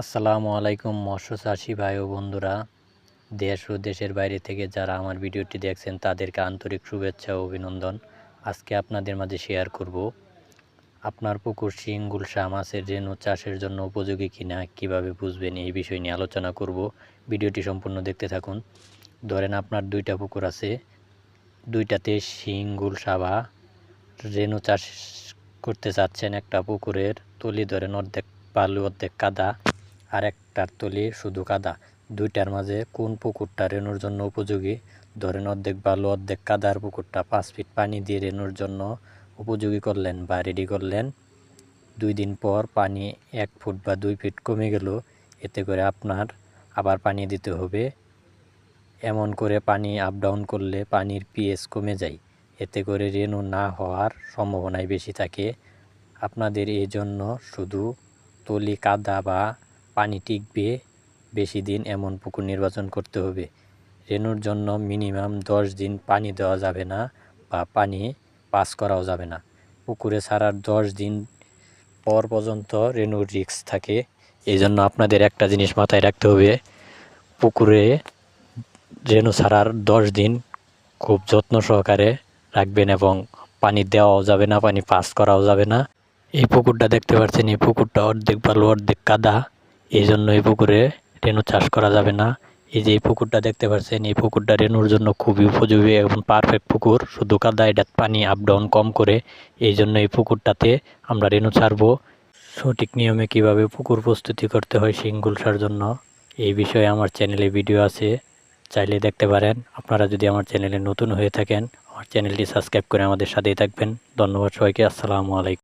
আসসালামু আলাইকুম মৎস্য চাষি ভাই ও বন্ধুরা। দেশ ও দেশের বাইরে থেকে যারা আমার ভিডিওটি দেখছেন, তাদেরকে আন্তরিক শুভেচ্ছা ও অভিনন্দন। আজকে আপনাদের মাঝে শেয়ার করব, আপনার পুকুর শিং গুলশা মাছের রেণু চাষের জন্য উপযোগী কিনা, কীভাবে বুঝবেন এই বিষয় নিয়ে আলোচনা করব। ভিডিওটি সম্পূর্ণ দেখতে থাকুন। ধরেন আপনার দুইটা পুকুর আছে, দুইটাতে শিং গুলশা বা চাষ করতে চাচ্ছেন একটা পুকুরের, তলি ধরেন অর্ধেক, বালু অর্ধেক কাদা। আর একটার তলি শুধু কাদা। দুইটার মাঝে কোন পুকুরটা রেণুর জন্য উপযোগী? ধরেন অর্ধেক বালু, অর্ধেক কাদার পুকুরটা পাঁচ ফিট পানি দিয়ে রেণুর জন্য উপযোগী করলেন বা রেডি করলেন। দুই দিন পর পানি এক ফুট বা দুই ফিট কমে গেল, এতে করে আপনার আবার পানি দিতে হবে। এমন করে পানি আপ ডাউন করলে পানির পিএস কমে যায়, এতে করে রেণু না হওয়ার সম্ভাবনাই বেশি থাকে। আপনাদের এই জন্য শুধু তলি, কাদা বা পানি টিকবে বেশি দিন এমন পুকুর নির্বাচন করতে হবে। রেণুর জন্য মিনিমাম দশ দিন পানি দেওয়া যাবে না বা পানি পাস করাও যাবে না। পুকুরে ছাড়ার দশ দিন পর পর্যন্ত রেণুর রিস্ক থাকে। এই জন্য আপনাদের একটা জিনিস মাথায় রাখতে হবে, পুকুরে রেণু ছাড়ার দশ দিন খুব যত্ন সহকারে রাখবেন এবং পানি দেওয়াও যাবে না, পানি পাস করাও যাবে না। এই পুকুরটা দেখতে পাচ্ছেন, এই পুকুরটা অর্ধেক বালু অর্ধেক কাদা। এই জন্য এই পুকুরে রেণু চাষ করা যাবে না। এই যে এই পুকুরটা দেখতে পাচ্ছেন এই পুকুরটা রেণুর জন্য খুবই উপযোগী এবং পারফেক্ট পুকুর। শুধু কাদা, এটা পানি আপ ডাউন কম করে এই জন্য এই পুকুরটাতে আমরা রেণু ছাড়বো। সঠিক নিয়মে কীভাবে পুকুর প্রস্তুতি করতে হয় শিংগুলসার জন্য, এই বিষয়ে আমার চ্যানেলে ভিডিও আছে। চাইলে দেখতে পারেন। আপনারা যদি আমার চ্যানেলে নতুন হয়ে থাকেন, আমার চ্যানেলটি সাবস্ক্রাইব করে আমাদের সাথেই থাকবেন। ধন্যবাদ সবাইকে। আসসালামু আলাইকুম।